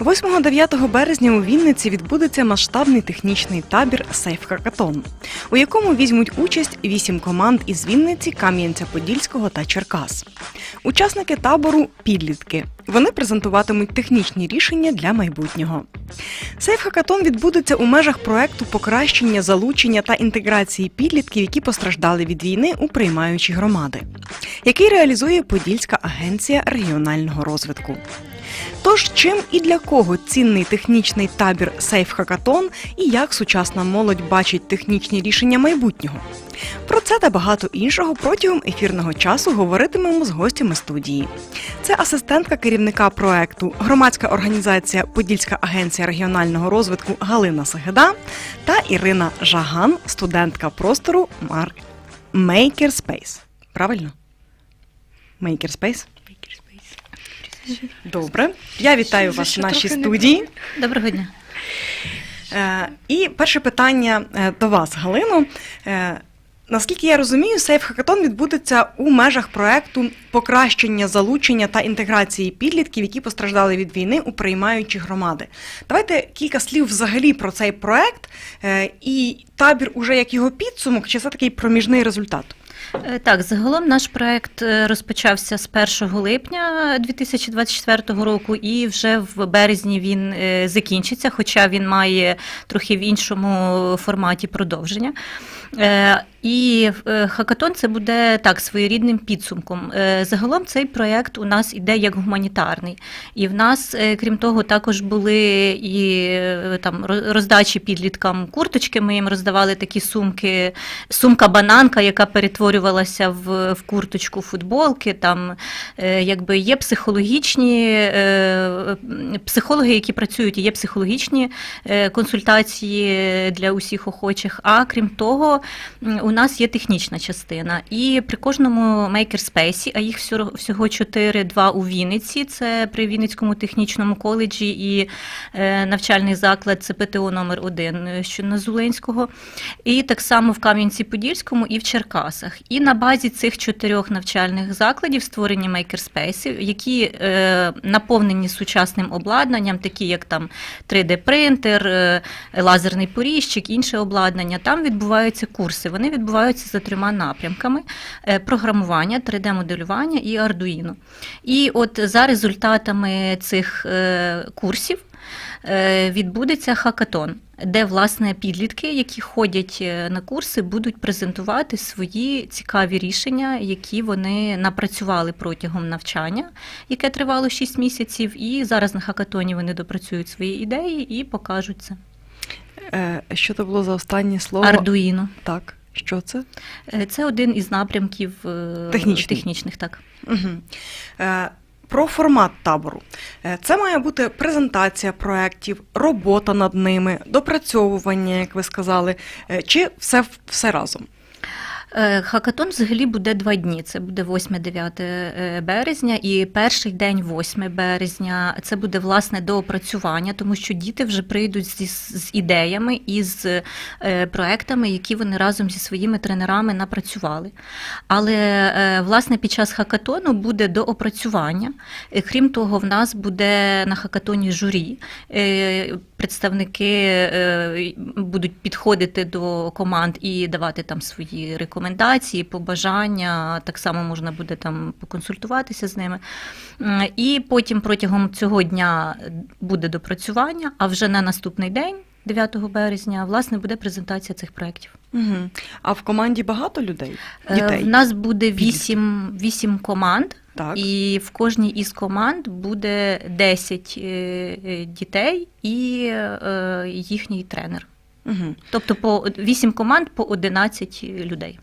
8-9 березня у Вінниці відбудеться масштабний технічний табір Сейф Хакатон, у якому візьмуть участь вісім команд із Вінниці, Кам'янця-Подільського та Черкас. Учасники табору підлітки. Вони презентуватимуть технічні рішення для майбутнього. Сейф Хакатон відбудеться у межах проекту покращення залучення та інтеграції підлітків, які постраждали від війни у приймаючі громади, який реалізує Подільська агенція регіонального розвитку. Тож чим і для кого цінний технічний табір Сейф Хакатон і як сучасна молодь бачить технічні рішення майбутнього? Про це та багато іншого протягом ефірного часу говоритимемо з гостями студії. Це асистентка керівника проекту, громадська організація Подільська агенція регіонального розвитку Галина Сагеда та Ірина Жаган, студентка простору. Makerspace. Правильно? Makerspace? Добре. Я вітаю вас в нашій студії. Доброго дня. Е, І перше питання е, до вас, Галино. Е, Наскільки я розумію, Сейф Хакатон відбудеться у межах проекту покращення залучення та інтеграції підлітків, які постраждали від війни у приймаючі громади. Давайте кілька слів взагалі про цей проект і табір уже як його підсумок, чи це такий проміжний результат? Е, Так, загалом наш проект е, розпочався з 1 липня 2024 року, і вже в березні він е, закінчиться, хоча він має трохи в іншому форматі продовження. І е, хакатон це буде так своєрідним підсумком. Е, Загалом цей проект у нас іде як гуманітарний, і в нас, е, крім того, також були і там роздачі підліткам курточки. Ми їм роздавали такі сумки, сумка-бананка, яка перетворювалася в, в курточку футболки. Там якби є психологічні психологи, які працюють, і є психологічні консультації для усіх охочих. А крім того, у нас є технічна частина. І при кожному мейкерспейсі, а їх всього- всього чотири, два у Вінниці. Це при Вінницькому технічному коледжі і е, навчальний заклад це ПТО номер 1 що на Зуленського. І так само в Кам'янці-Подільському і в Черкасах. І на базі цих чотирьох навчальних закладів створені мейкерспейси, які е, наповнені сучасним обладнанням, такі як там 3D-принтер, е, лазерний поріжчик, інше обладнання. Там відбуваються курси. Вони відбуваються за трьома напрямками: е, програмування, 3D-моделювання і Arduino. І от за результатами цих е, курсів е, відбудеться хакатон, де власне підлітки, які ходять на курси, будуть презентувати свої цікаві рішення, які вони напрацювали протягом навчання, яке тривало 6 місяців. І зараз на хакатоні вони допрацюють свої ідеї і покажуть це. Що це було за останнє слово? Ардуїно. Так, що це? Е, Це один із напрямків технічних. Технічних так. Угу. Е, про формат табору. Е, Це має бути презентація проєктів, робота над ними, допрацьовування, як ви сказали, е, чи все, все разом? Е, Хакатон взагалі буде два дні. Це буде 8-9 е, березня, і перший день, 8 березня, це буде власне доопрацювання, тому що діти вже прийдуть зі, з ідеями і з е, проектами, які вони разом зі своїми тренерами напрацювали. Але власне під час хакатону буде доопрацювання. Крім того, в нас буде на хакатоні журі. Представники будуть підходити до команд і давати там свої рекомендації, побажання. Так само можна буде там поконсультуватися з ними. І потім протягом цього дня буде допрацювання, а вже на наступний день, 9 березня, власне, буде презентація цих проєктів. Угу. А в команді багато людей? Е, Дітей? В нас буде Підлітків. 8, 8 команд. Так. І в кожній із команд буде 10 е, е, дітей і їхній тренер. Угу. Тобто по 8 команд по 11 людей.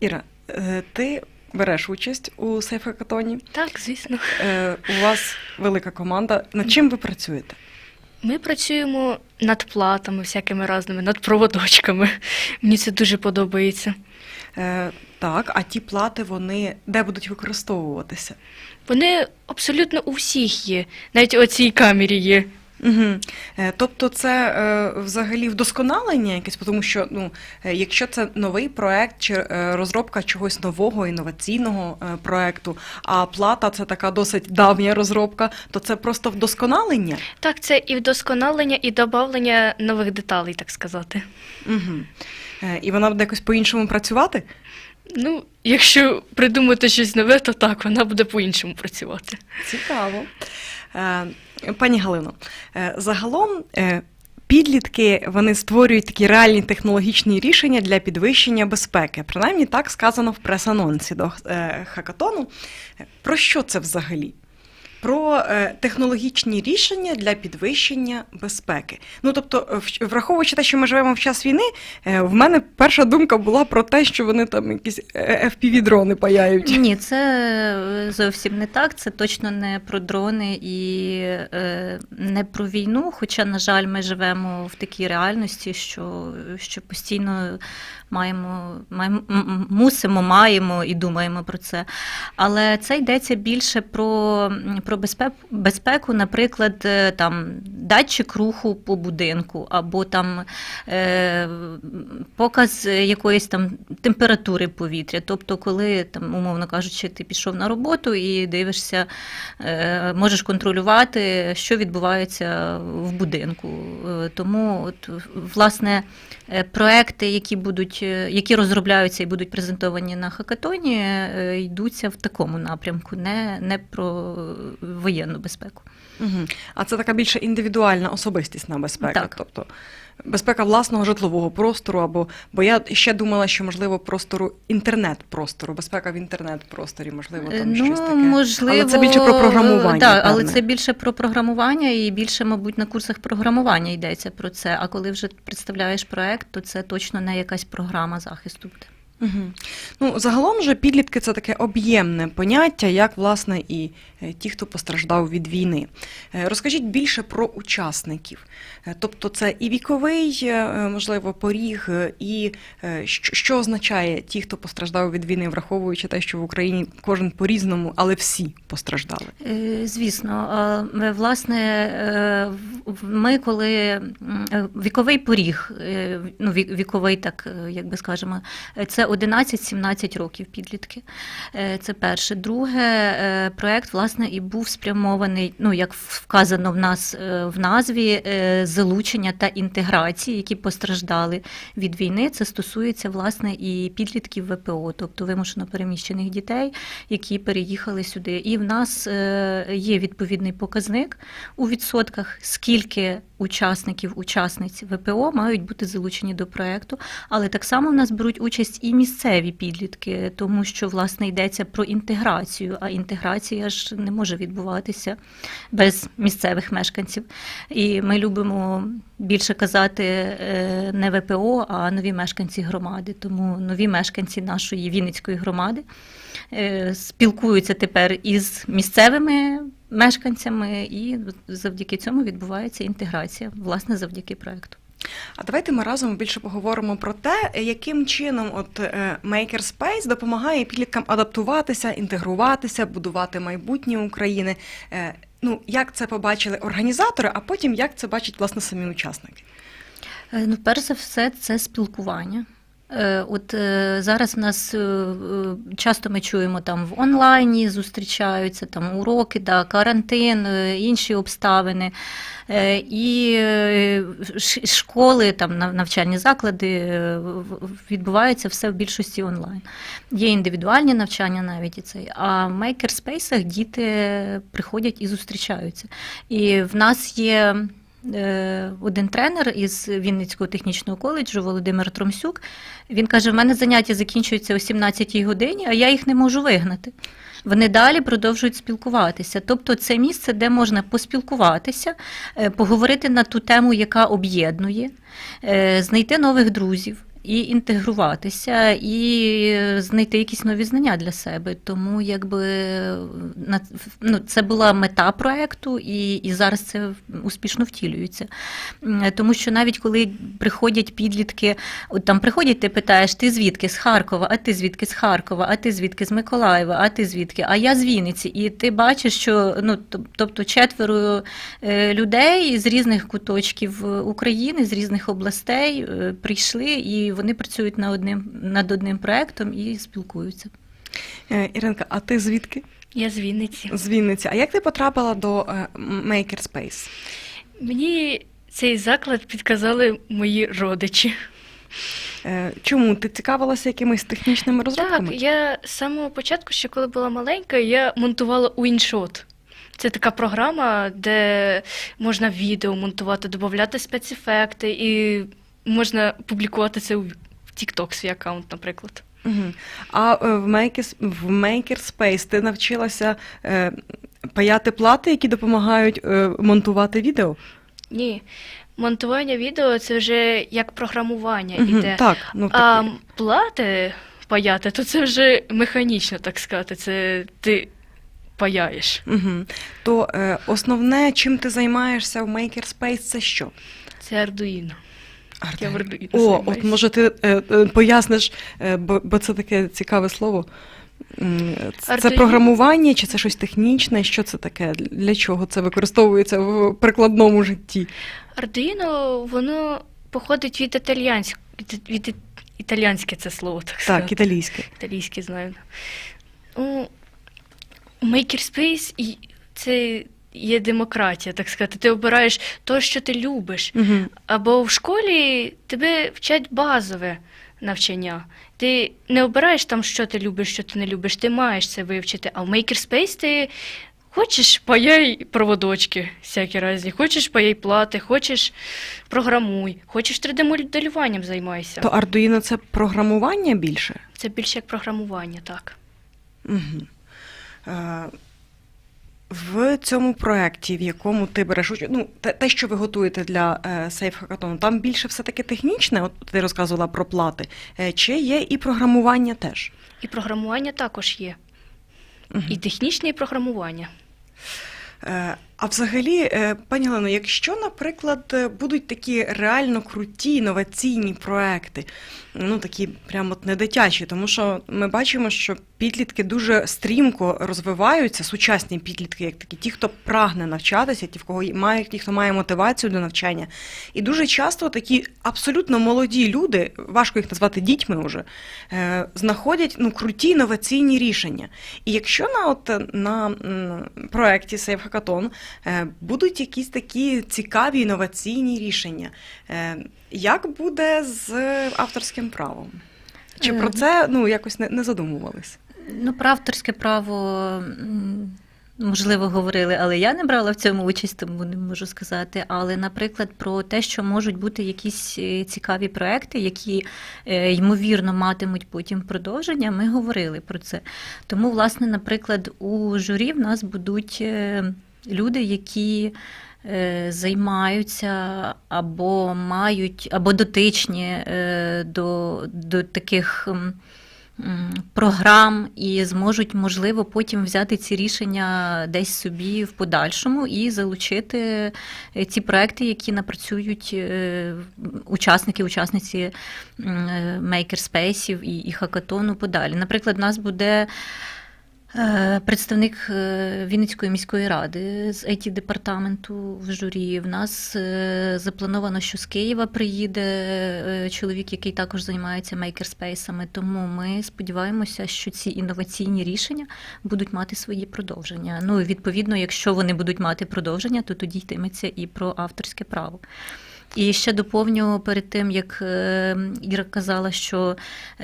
Іра, е, ти береш участь у сейф-хакатоні. Так, звісно. Е, У вас велика команда. Над чим ви працюєте? Ми працюємо над платами, всякими разними, над проводочками. Мені це дуже подобається. Е, Так, а ті плати вони де будуть використовуватися? Вони абсолютно у всіх є. Навіть у цій камері є. Угу. Тобто це е, взагалі вдосконалення якесь, тому що ну, е, якщо це новий проект чи розробка чогось нового, інноваційного е, проекту, а плата це така досить давня розробка, то це просто вдосконалення. Так, це і вдосконалення, і додавлення нових деталей, так сказати. Угу. І вона буде якось по-іншому працювати? Ну, якщо придумати щось нове, то так, вона буде по-іншому працювати. Цікаво. Е, Пані Галино, е, загалом е, підлітки вони створюють такі реальні технологічні рішення для підвищення безпеки. Принаймні так сказано в прес-анонсі до хакатону. Про що це взагалі? Про е, технологічні рішення для підвищення безпеки. Ну тобто, е, враховуючи те, що ми живемо в час війни, е, в мене перша думка була про те, що вони там якісь е, FPV-дрони паяють. Ні, це зовсім не так. Це точно не про дрони і не про війну. Хоча, на жаль, ми живемо в такій реальності, що, що постійно маємо, маємо, мусимо, маємо і думаємо про це. Але це йдеться більше про, про безпеку, безпеку, наприклад, е, там датчик руху по будинку, або там е, показ якоїсь там температури повітря. Тобто, коли там, умовно кажучи, ти пішов на роботу і дивишся, е, можеш контролювати, що відбувається в будинку. Е, Тому, от, власне, е, проекти, які будуть, які розробляються і будуть презентовані на хакатоні, йдуться в такому напрямку, не, не про воєнну безпеку. Угу. А це така більше індивідуальна особистісна безпека. Так. Тобто безпека власного житлового простору, або бо я ще думала, що можливо простору інтернет-простору, безпека в інтернет-просторі, можливо, там щось таке. Ну, можливо, Але це більше про програмування. Да, але це більше про програмування і більше, мабуть, на курсах програмування йдеться про це. А коли вже представляєш проект, то це точно не якась програма захисту буде. Угу. Ну, загалом же підлітки це таке об'ємне поняття, як власне і е, ті, хто постраждав від війни. Е, Розкажіть більше про учасників. Е, Тобто це і віковий, можливо, поріг, і що, означає ті, хто постраждав від війни, враховуючи те, що в Україні кожен по-різному, але всі постраждали. Звісно, власне, ми коли віковий поріг, ну віковий, так як би скажемо, це 11-17 років підлітки. Е, Це перше. Друге, е, проект власне і був спрямований, ну як вказано в нас е, в назві, залучення та інтеграції, які постраждали від війни. Це стосується власне і підлітків ВПО, тобто вимушено переміщених дітей, які переїхали сюди. І в нас є відповідний показник у відсотках, скільки учасників, учасниць ВПО мають бути залучені до проекту. Але так само в нас беруть участь і місцеві підлітки, тому що власне йдеться про інтеграцію. А інтеграція ж не може відбуватися без місцевих мешканців. І ми любимо більше казати е, не ВПО, а нові мешканці громади. Тому нові мешканці нашої Вінницької громади е, спілкуються тепер із місцевими мешканцями, і завдяки цьому відбувається інтеграція, власне, завдяки проекту. А давайте ми разом більше поговоримо про те, яким чином от е, Makerspace допомагає підліткам адаптуватися, інтегруватися, будувати майбутнє України. Ну, як це побачили організатори, а потім як це бачать власне самі учасники. Е, Ну, перш за все, це спілкування. Е, От е, зараз в нас е, часто ми чуємо там в онлайні зустрічаються там уроки, да, карантин, інші обставини. І школи, там навчальні заклади в- в- відбувається все в більшості онлайн. Є індивідуальні навчання навіть і цей. А в мейкерспейсах діти приходять і зустрічаються. І в нас є. Е, Один тренер із Вінницького технічного коледжу Володимир Тромсюк. Він каже: в мене заняття закінчуються о 17-й годині, а я їх не можу вигнати. Вони далі продовжують спілкуватися. Тобто, це місце, де можна поспілкуватися, е, поговорити на ту тему, яка об'єднує, е, знайти нових друзів. І інтегруватися, і знайти якісь нові знання для себе. Тому якби ну, це була мета проекту, і, і зараз це успішно втілюється. Тому що навіть коли приходять підлітки, от там приходять, ти питаєш, ти звідки з Харкова, а ти звідки з Харкова, а ти звідки з Миколаєва, а ти звідки? А я з Вінниці. І ти бачиш, що ну тобто четверо е, людей з різних куточків е, України, з різних областей е, прийшли, і вони працюють над одним над одним проектом і спілкуються. Е, Іринка, а ти звідки? Я з Вінниці. З Вінниці. А як ти потрапила до е, Makerspace? Мені цей заклад підказали мої родичі. Е, Чому ти цікавилася якимись технічними розробками? Так, я з самого початку, ще коли була маленька, я монтувала UInShot. Це така програма, де можна відео монтувати, додати спецефекти і можна публікувати це у TikTok свій аккаунт, наприклад. Угу. А е, в, Makers, в Makerspace ти навчилася е, паяти плати, які допомагають е, монтувати відео? Ні. Монтування відео це вже як програмування Мгм, іде. Так, ну А так. м, плати паяти, то це вже механічно, так сказати. Це ти паяєш. Угу. То е, основне, чим ти займаєшся в Makerspace, це що? Це Arduino. Я в О, от може ти е, е, поясниш, е, бо, бо це таке цікаве слово. Це Arduino. програмування чи це щось технічне? Що це таке? Для чого це використовується в прикладному житті? Arduino, воно походить від італіянського. Від італіянське це слово, так сказати. Так, італійське. Італійське знаю. У у Makerspace і це є демократія, так сказати. Ти обираєш те, що ти любиш. Угу. Або в школі тебе вчать базове навчання. Ти не обираєш там, що ти любиш, що ти не любиш, ти маєш це вивчити. А в Makerspace ти хочеш паяй проводочки всякі разні, хочеш паяй плати, хочеш програмуй, хочеш 3D-моделюванням займайся. То Arduino це програмування більше? Це більше як програмування, так. Угу. Е, в цьому проєкті, в якому ти береш участь, ну, те, те, що ви готуєте для сейф хакатону, там більше все-таки технічне, от ти розказувала про плати, е, чи є і програмування теж? І програмування також є. угу. І технічне, і програмування. А взагалі, е, пані Олено, якщо, наприклад, е, будуть такі реально круті інноваційні проекти, ну такі прямо от не дитячі, тому що ми бачимо, що підлітки дуже стрімко розвиваються, сучасні підлітки, як такі, ті, хто прагне навчатися, ті, в кого має, ті, хто має мотивацію до навчання. І дуже часто такі абсолютно молоді люди, важко їх назвати дітьми вже, е, знаходять ну, круті інноваційні рішення. І якщо на, от, на Safe Hackathon е, будуть якісь такі цікаві інноваційні рішення, е, як буде з авторським правом? Чи Е, про це ну, якось не, не задумувались? Ну, про авторське право. Можливо, говорили, але я не брала в цьому участь, тому не можу сказати. Але, наприклад, про те, що можуть бути якісь е, цікаві проекти, які е, ймовірно матимуть потім продовження, ми говорили про це. Тому, власне, наприклад, у журі в нас будуть е, люди, які е, займаються або мають, або дотичні е, до, до таких. програм і зможуть, можливо, потім взяти ці рішення десь собі в подальшому і залучити е, ці проекти, які напрацюють учасники, учасниці мейкерспейсів і, і хакатону подалі. Наприклад, у нас буде. Е, Представник е, Вінницької міської ради з it департаменту в журі. В нас е, заплановано, що з Києва приїде чоловік, який також займається мейкерспейсами. Тому ми сподіваємося, що ці інноваційні рішення будуть мати свої продовження. Ну, відповідно, якщо вони будуть мати продовження, то тоді йтиметься і про авторське право. І ще доповню перед тим, як е, Іра казала, що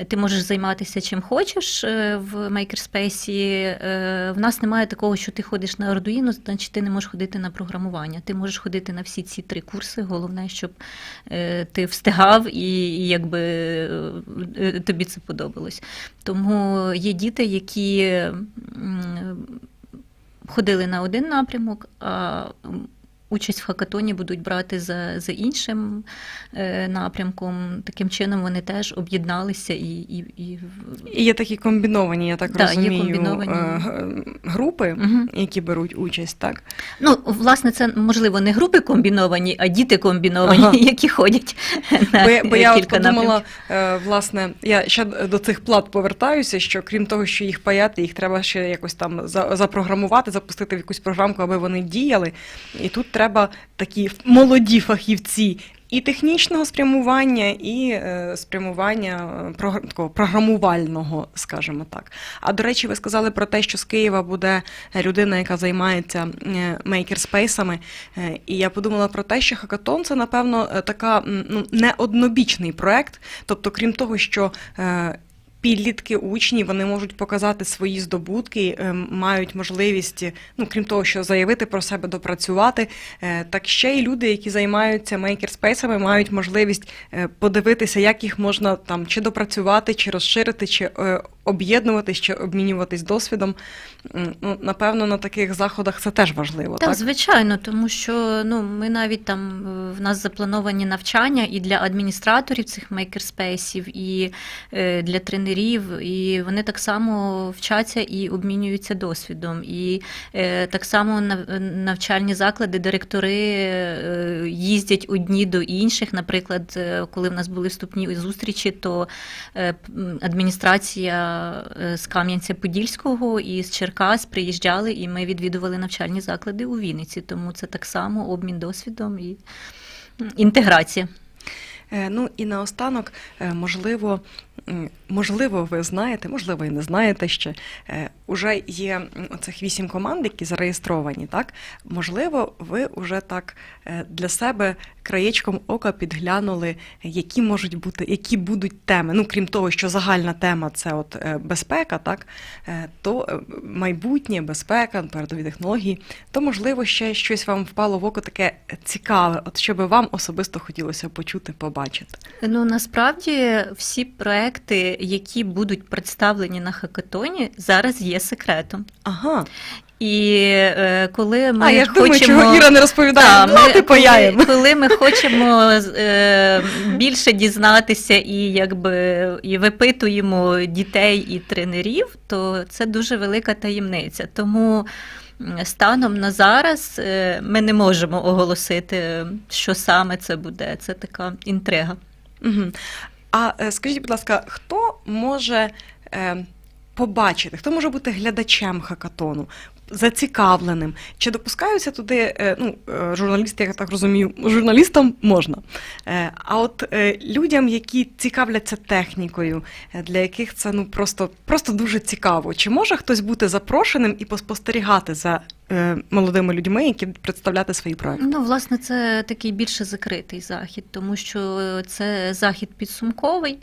ти можеш займатися чим хочеш е, в Makerspace. Е, В нас немає такого, що ти ходиш на Arduino, значить ти не можеш ходити на програмування. Ти можеш ходити на всі ці три курси. Головне, щоб ти встигав і, якби тобі це подобалось. Тому є діти, які ходили на один напрямок, а участь в хакатоні будуть брати за, за іншим е, напрямком. Таким чином вони теж об'єдналися і, і, і... І є такі комбіновані, я так Да, є розумію, комбіновані. е, групи, Мгм. які беруть участь, так? Ну, власне, це можливо не групи комбіновані, а діти комбіновані, Ага. які ходять на Бо, я- бо я от подумала, напрямків. е, власне, я ще до цих плат повертаюся, що крім того, що їх паяти, їх треба ще якось там запрограмувати, запустити в якусь програмку, аби вони діяли. І тут треба такі молоді фахівці. І технічного спрямування, і е, спрямування е, такого програмувального, скажімо так. А до речі, ви сказали про те, що з Києва буде людина, яка займається е, мейкерспейсами. Е, І я подумала про те, що хакатон це, напевно, така ну, не однобічний проект. Тобто, крім того, що е, Підлітки, учні, вони можуть показати свої здобутки, е, мають можливість, ну крім того, що заявити про себе, допрацювати. е, Так ще й люди, які займаються мейкерспейсами, мають можливість е, подивитися, як їх можна там чи допрацювати, чи розширити, чи е, об'єднуватись, чи обмінюватись досвідом. Ну, напевно, на таких заходах це теж важливо. Так, Так, звичайно, тому що ну ми навіть там е, в нас заплановані навчання і для адміністраторів цих мейкерспейсів, і е, для тренерів, і вони так само вчаться і обмінюються досвідом. І е, так само нав- навчальні заклади, директори їздять одні до інших. Наприклад, коли в нас були вступні зустрічі, то адміністрація з Кам'янця-Подільського і з Черкас приїжджали, і ми відвідували навчальні заклади у Вінниці. Тому це так само обмін досвідом і інтеграція. Е, Ну і наостанок, е, можливо, можливо, ви знаєте, можливо, і не знаєте ще. е, Уже є оцих вісім команд, які зареєстровані, так? Можливо, ви вже так е, для себе краєчком ока підглянули, які можуть бути, які будуть теми. Ну, крім того, що загальна тема це от е, безпека, так? То майбутнє, безпека, передові технології, то можливо ще щось вам впало в око таке цікаве, от що би вам особисто хотілося почути, побачити. Ну насправді всі проекти, які будуть представлені на хакатоні, зараз є секретом. Ага. І е, коли ми а я хочемо... думаю, чого Іра не розповідає. Да, ну, ми, коли, коли ми хочемо е, більше дізнатися і якби і випитуємо дітей і тренерів, то це дуже велика таємниця. Тому станом на зараз е, ми не можемо оголосити, що саме це буде. Це така інтрига. Угу. А е, скажіть, будь ласка, хто може е, побачити, хто може бути глядачем хакатону? Зацікавленим, чи допускаються туди е, ну, журналісти, я так розумію, журналістам можна. А от людям, які цікавляться технікою, для яких це ну просто, просто дуже цікаво, чи може хтось бути запрошеним і поспостерігати за молодими людьми, які представляти свої проекти? Ну, власне, це такий більше закритий захід, тому що це захід підсумковий,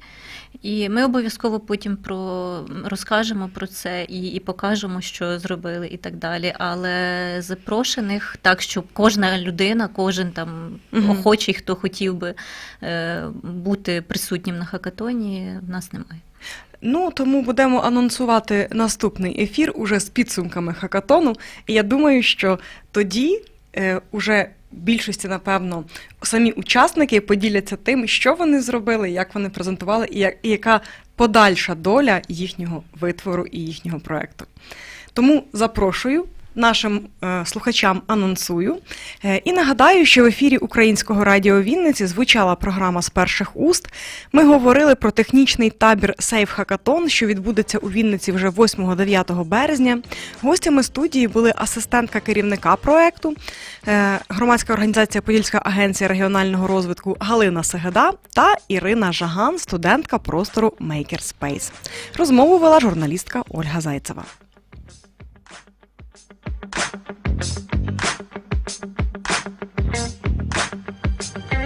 і ми обов'язково потім про розкажемо про це і, і покажемо, що зробили, і так далі. Але запрошених так, щоб кожна людина, кожен там Мгм. охочий, хто хотів би е, бути присутнім на хакатоні, в нас немає. Ну тому будемо анонсувати наступний ефір уже з підсумками хакатону. І я думаю, що тоді е, уже більшості, напевно, самі учасники поділяться тим, що вони зробили, як вони презентували, і, як, і яка подальша доля їхнього витвору і їхнього проекту. Тому запрошую. Нашим е, слухачам анонсую Е, і нагадаю, що в ефірі Українського радіо Вінниці звучала програма з перших уст. Ми говорили про технічний табір Сейф Хакатон, що відбудеться у Вінниці вже 8-9 березня. Гостями студії були асистентка керівника проекту, е, громадська організація Подільська агенція регіонального розвитку Галина Сегеда та Ірина Жаган, студентка простору Makerspace. Розмову вела журналістка Ольга Зайцева. Thank you